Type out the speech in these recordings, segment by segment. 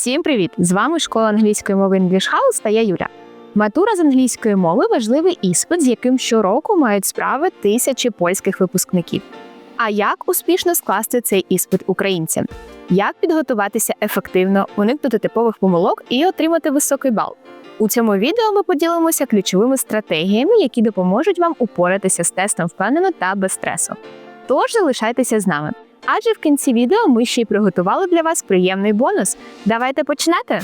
Всім привіт! З вами школа англійської мови English House та я Юля. Матура з англійської мови важливий іспит, з яким щороку мають справи тисячі польських випускників. А як успішно скласти цей іспит українцям? Як підготуватися ефективно, уникнути типових помилок і отримати високий бал? У цьому відео ми поділимося ключовими стратегіями, які допоможуть вам упоратися з тестом впевнено та без стресу. Тож залишайтеся з нами. Адже в кінці відео ми ще й приготували для вас приємний бонус. Давайте починати!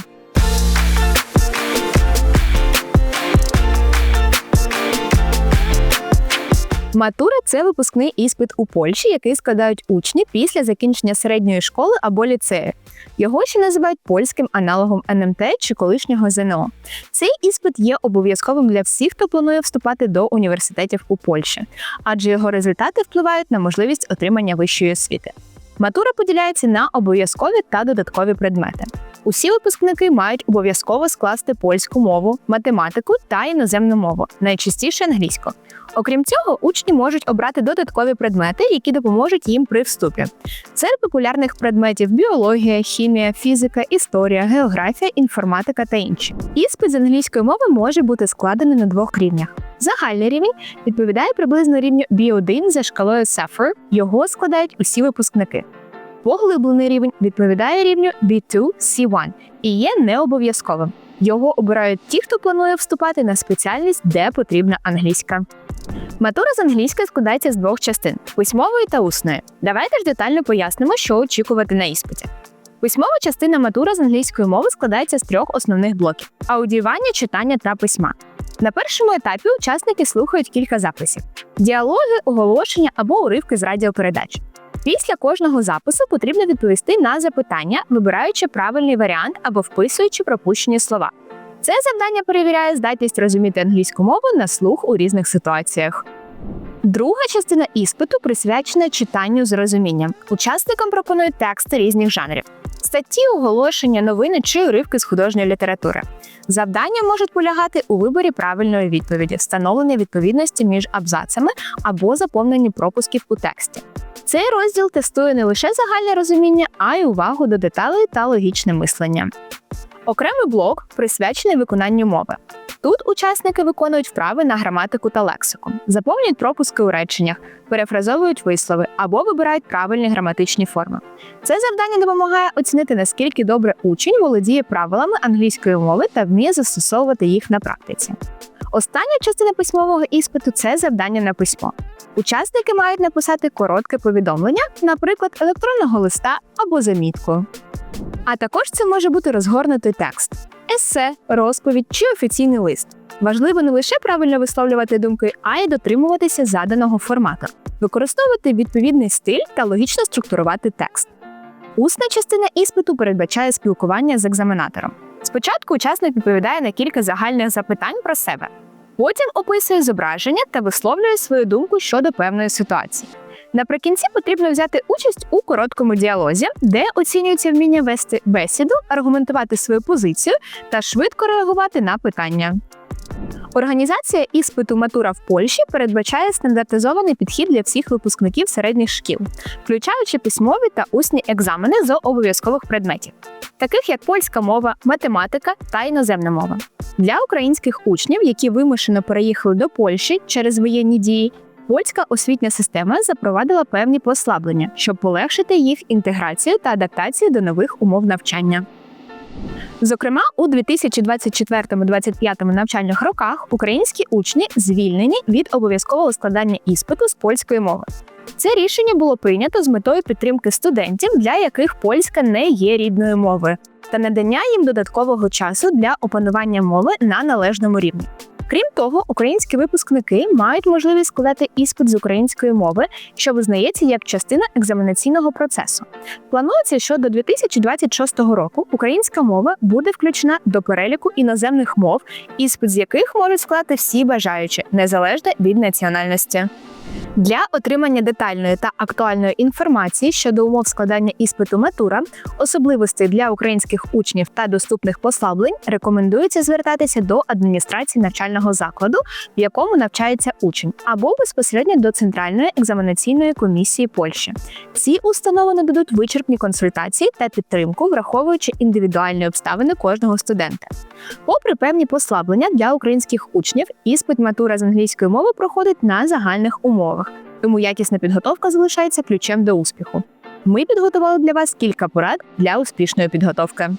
Матура це випускний іспит у Польщі, який складають учні після закінчення середньої школи або ліцею. Його ще називають польським аналогом НМТ чи колишнього ЗНО. Цей іспит є обов'язковим для всіх, хто планує вступати до університетів у Польщі, адже його результати впливають на можливість отримання вищої освіти. Матура поділяється на обов'язкові та додаткові предмети. Усі випускники мають обов'язково скласти польську мову, математику та іноземну мову, найчастіше англійську. Окрім цього, учні можуть обрати додаткові предмети, які допоможуть їм при вступі. Серед популярних предметів біологія, хімія, фізика, історія, географія, інформатика та інші. Іспит з англійської мови може бути складений на двох рівнях. Загальний рівень відповідає приблизно рівню B1 за шкалою SAFR, його складають усі випускники. Поглиблений рівень відповідає рівню B2 C1 і є необов'язковим. Його обирають ті, хто планує вступати на спеціальність, де потрібна англійська. Матура з англійської складається з двох частин письмової та усної. Давайте ж детально пояснимо, що очікувати на іспиті. Письмова частина матура з англійської мови складається з трьох основних блоків: аудіювання, читання та письма. На першому етапі учасники слухають кілька записів: діалоги, оголошення або уривки з радіопередач. Після кожного запису потрібно відповісти на запитання, вибираючи правильний варіант або вписуючи пропущені слова. Це завдання перевіряє здатність розуміти англійську мову на слух у різних ситуаціях. Друга частина іспиту присвячена читанню з розумінням. Учасникам пропонують тексти різних жанрів: статті, оголошення, новини чи уривки з художньої літератури. Завдання можуть полягати у виборі правильної відповіді, встановлення відповідності між абзацами або заповненні пропусків у тексті. Цей розділ тестує не лише загальне розуміння, а й увагу до деталей та логічне мислення. Окремий блок присвячений виконанню мови. Тут учасники виконують вправи на граматику та лексику, заповнюють пропуски у реченнях, перефразовують вислови або вибирають правильні граматичні форми. Це завдання допомагає оцінити, наскільки добре учень володіє правилами англійської мови та вміє застосовувати їх на практиці. Остання частина письмового іспиту це завдання на письмо. Учасники мають написати коротке повідомлення, наприклад, електронного листа або замітку. А також це може бути розгорнутий текст, есе, розповідь чи офіційний лист. Важливо не лише правильно висловлювати думки, а й дотримуватися заданого формату, використовувати відповідний стиль та логічно структурувати текст. Усна частина іспиту передбачає спілкування з екзаменатором. Спочатку учасник відповідає на кілька загальних запитань про себе, потім описує зображення та висловлює свою думку щодо певної ситуації. Наприкінці потрібно взяти участь у короткому діалозі, де оцінюється вміння вести бесіду, аргументувати свою позицію та швидко реагувати на питання. Організація іспиту матура в Польщі передбачає стандартизований підхід для всіх випускників середніх шкіл, включаючи письмові та усні екзамени з обов'язкових предметів, таких як польська мова, математика та іноземна мова. Для українських учнів, які вимушено переїхали до Польщі через воєнні дії, польська освітня система запровадила певні послаблення, щоб полегшити їх інтеграцію та адаптацію до нових умов навчання. Зокрема, у 2024-2025 навчальних роках українські учні звільнені від обов'язкового складання іспиту з польської мови. Це рішення було прийнято з метою підтримки студентів, для яких польська не є рідною мовою, та надання їм додаткового часу для опанування мови на належному рівні. Крім того, українські випускники мають можливість складати іспит з української мови, що визнається як частина екзаменаційного процесу. Планується, що до 2026 року українська мова буде включена до переліку іноземних мов, іспит з яких можуть склати всі бажаючі, незалежно від національності. Для отримання детальної та актуальної інформації щодо умов складання іспиту матура, особливостей для українських учнів та доступних послаблень рекомендується звертатися до адміністрації навчального закладу, в якому навчається учень, або безпосередньо до центральної екзаменаційної комісії Польщі. Ці установи нададуть вичерпні консультації та підтримку, враховуючи індивідуальні обставини кожного студента. Попри певні послаблення для українських учнів, іспит матура з англійської мови проходить на загальних умовах, тому якісна підготовка залишається ключем до успіху. Ми підготували для вас кілька порад для успішної підготовки.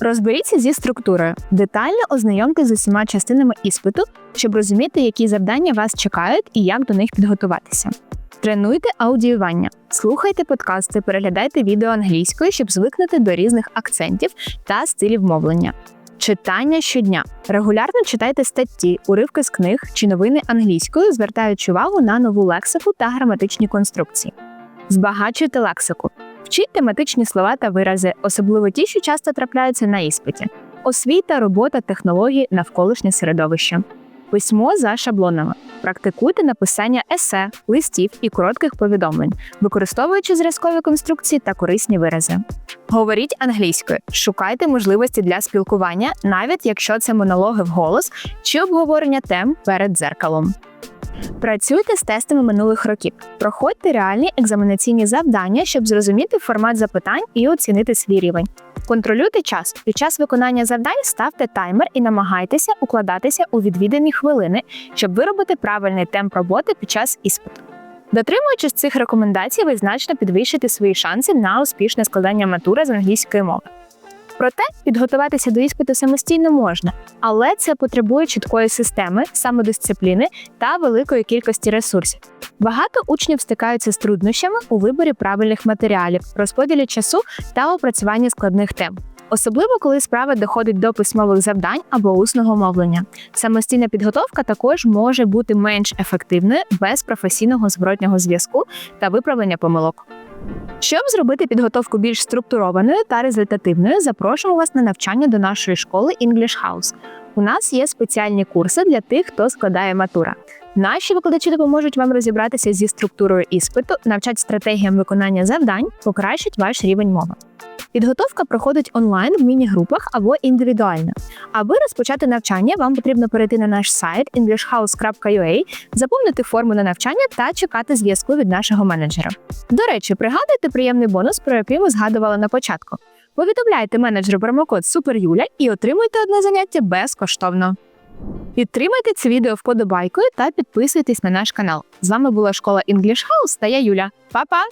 Розберіться зі структурою, детально ознайомтесь з усіма частинами іспиту, щоб розуміти, які завдання вас чекають і як до них підготуватися. Тренуйте аудіювання, слухайте подкасти, переглядайте відео англійською, щоб звикнути до різних акцентів та стилів мовлення. Читання щодня. Регулярно читайте статті, уривки з книг чи новини англійською, звертаючи увагу на нову лексику та граматичні конструкції. Збагачуйте лексику. Вчіть тематичні слова та вирази, особливо ті, що часто трапляються на іспиті. Освіта, робота, технології, навколишнє середовище. Письмо за шаблонами. Практикуйте написання есе, листів і коротких повідомлень, використовуючи зразкові конструкції та корисні вирази. Говоріть англійською, шукайте можливості для спілкування, навіть якщо це монологи вголос чи обговорення тем перед дзеркалом. Працюйте з тестами минулих років. Проходьте реальні екзаменаційні завдання, щоб зрозуміти формат запитань і оцінити свій рівень. Контролюйте час. Під час виконання завдань ставте таймер і намагайтеся укладатися у відвідані хвилини, щоб виробити правильний темп роботи під час іспиту. Дотримуючись цих рекомендацій, ви значно підвищите свої шанси на успішне складання матури з англійської мови. Проте підготуватися до іспиту самостійно можна, але це потребує чіткої системи, самодисципліни та великої кількості ресурсів. Багато учнів стикаються з труднощами у виборі правильних матеріалів, розподілі часу та опрацюванні складних тем. Особливо коли справа доходить до письмових завдань або усного мовлення. Самостійна підготовка також може бути менш ефективною без професійного зворотнього зв'язку та виправлення помилок. Щоб зробити підготовку більш структурованою та результативною, запрошуємо вас на навчання до нашої школи English House. У нас є спеціальні курси для тих, хто складає матура. Наші викладачі допоможуть вам розібратися зі структурою іспиту, навчать стратегіям виконання завдань, покращать ваш рівень мови. Підготовка проходить онлайн в міні-групах або індивідуально. Аби розпочати навчання, вам потрібно перейти на наш сайт englishhouse.ua, заповнити форму на навчання та чекати зв'язку від нашого менеджера. До речі, пригадуйте приємний бонус, про який ми згадували на початку. Повідомляйте менеджеру промокод SUPERYULЯ і отримуйте одне заняття безкоштовно. Підтримайте це відео вподобайкою та підписуйтесь на наш канал. З вами була школа English House та я Юля. Па-па!